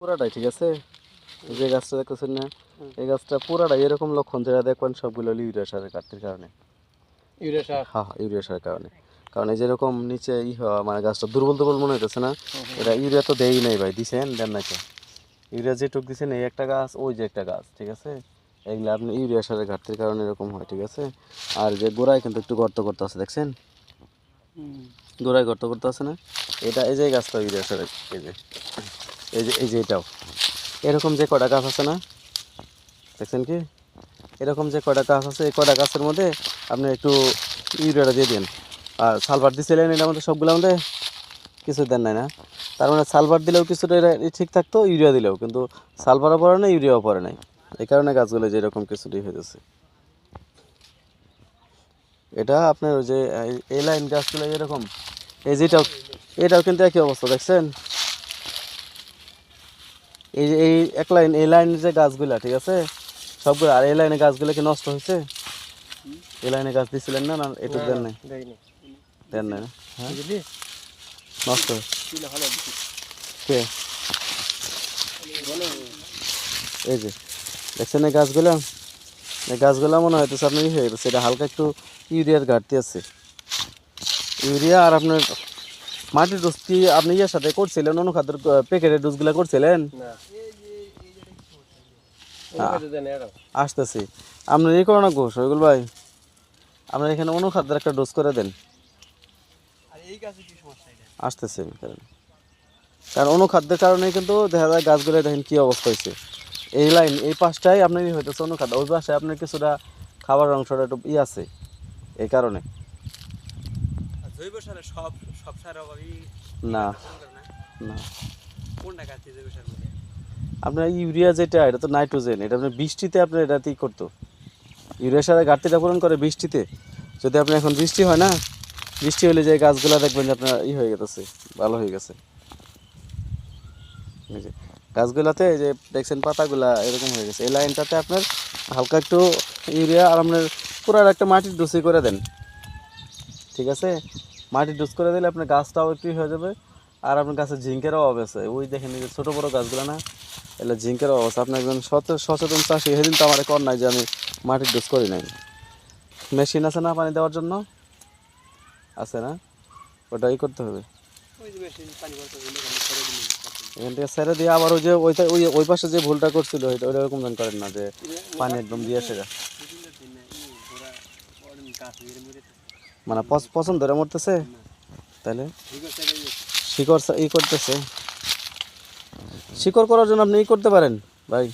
পুরাটাই ঠিক আছে? যে গাছটা দেখতেছেন না এই গাছটা পুরাটাই এরকম লক্ষণ যেটা দেখবেন সবগুলো হলো ইউরিয়া সারের ঘাটতির কারণে। ইউরিয়া সার? হ্যাঁ ইউরিয়া সারের কারণে। কারণ এই যেরকম নিচে ই হওয়া মানে গাছটা দুর্বল দুর্বল মনে হইতেছে না এটা ইউরিয়া তো দেই নাই ভাই দিছেন দেন নাকি ইউরিয়া যেটুক দিছেন এই একটা গাছ ওই যে একটা গাছ ঠিক আছে? এইগুলো আপনি ইউরিয়া সারের ঘাটতির কারণে এরকম হয় ঠিক আছে? আর যে গোড়ায় কিন্তু একটু গর্ত করতে আছে দেখছেন? গোড়ায় গর্ত করতে আছে না? এটা এই যে গাছটা ইউরিয়া সারের এই যে। এই যে এই যে এটাও। এরকম যে কটা গাছ আছে না, দেখছেন কি? এরকম যে কটা গাছ আছে, এই কটা গাছের মধ্যে আপনি একটু ইউরিয়াটা দিয়ে দিন। আর সালফার দিয়েছিলেন এটার মধ্যে সবগুলোর মধ্যে? কিছু দেন নাই না। তার মানে সালভার দিলেও কিছুটা এটা ঠিক থাকতো, ইউরিয়া দিলেও, কিন্তু সালভারও পড়ে না ইউরিয়াও পড়ে নাই। এই কারণে গাছগুলো যেরকম কিছুটি হয়ে যাচ্ছে এটা আপনার ওই যে এই লাইন গাছগুলো এরকম। এই যেটাও, এটাও কিন্তু একই অবস্থা, দেখছেন? এই এই এক লাইন এই লাইনের যে গাছগুলা ঠিক আছে? সবগুলো আর এই লাইনে গাছগুলো কি নষ্ট হয়েছে? এই লাইনে গাছ দিছিলেন না না একটু দেন নাই? দেন নাই হ্যাঁ? নষ্ট? কে? এই যে দেখছেন এই গাছগুলো? এই গাছগুলো মনে হইতেছে আপনার ই হয়ে গেছে এটা হালকা একটু ইউরিয়ার ঘাটতি আছে। ইউরিয়া আর আপনার মাটির ডোজ কি আপনি ইয়ের সাথে করছিলেন অনুখাদ্যের প্যাকেটের ডোজগুলো করছিলেন আসতেছি আপনার এই করো না ঘোষ ওইগুলো ভাই আপনার এখানে অনুখাদ্যের একটা ডোজ করে দেন আর এই গাছে কি সমস্যা এটা আসতেছে কারণ অনুখাদ্যের কারণে কিন্তু দেখা যায় গাছগুলো দেখেন কী অবস্থা হয়েছে এই লাইন এই পাশটাই আপনার ই হইতেছে অনুখাদ্য ওই পাশে আপনার কিছুটা খাবার অংশটা একটু ই আছে এই কারণে জৈব সারে সব সব সার অভাবই না না। কোনটা গাছে জৈব সার মধ্যে? আপনার ইউরিয়া যেটা এটা তো নাইট্রোজেন এটা আপনার বৃষ্টিতে আপনার এটাতেই করতো। ইউরিয়া সারের ঘাটতিটা পূরণ করে বৃষ্টিতে। যদি আপনি এখন বৃষ্টি হয় না বৃষ্টি হলে যে গাছগুলো দেখবেন যে আপনার ই হয়ে গেছে ভালো হয়ে গেছে। গাছগুলাতে এই যে দেখছেন পাতাগুলা এরকম হয়ে গেছে। এই লাইনটাতে আপনার হালকা একটু ইউরিয়া আর আপনার পুরো একটা মাটির ডুসি করে দেন। ঠিক আছে? মাটির ডুস করে দিলে আপনার গাছটাও একটু হয়ে যাবে আর আপনার গাছের জিঙ্কেরও অভাব আছে। ওই দেখেন যে ছোটো বড়ো গাছগুলো না এলে এগুলো অভাব আছে। আপনি একজন সচে- সচেতন চাষি সেদিন তো আমার কর নাই যে আমি মাটির ডোজ করি নাই। মেশিন আছে না পানি দেওয়ার জন্য? আছে না? ওটাই করতে হবে। ওই এখান থেকে ছেড়ে দিয়ে আবার ওই যে ওইটা ওই ওই পাশে যে ভুলটা করছিল ওইটা ওই রকম যেন করেন না যে পানি একদম দিয়ে সেটা গাছ মানে পছ- পছন্দ ধরে মরতেছে? তাহলে শিকড় ই করতেছে। শিকড় করার জন্য আপনি ই করতে পারেন, ভাই।